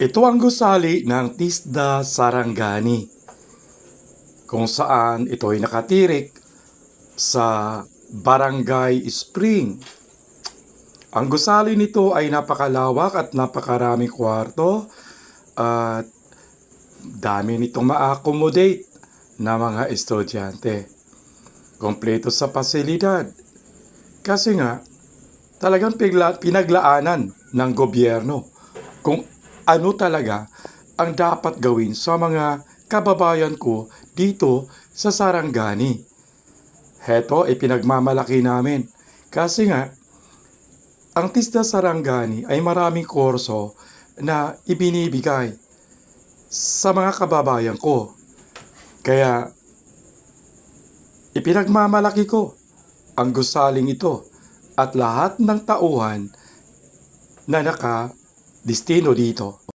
Ito ang gusali ng Tisda Sarangani kung saan ito ay nakatirik sa Barangay Spring. Ang gusali nito ay napakalawak at napakaraming kwarto at dami nitong ma-accommodate na mga estudyante. Kompleto sa pasilidad. Kasi nga, talagang pinaglaanan ng gobyerno kung ano talaga ang dapat gawin sa mga kababayan ko dito sa Sarangani. Heto ay pinagmamalaki namin kasi nga ang Tisda Sarangani ay maraming kurso na ibinibigay sa mga kababayan ko. Kaya ipinagmamalaki ko ang gusaling ito at lahat ng tauhan na naka-destino dito.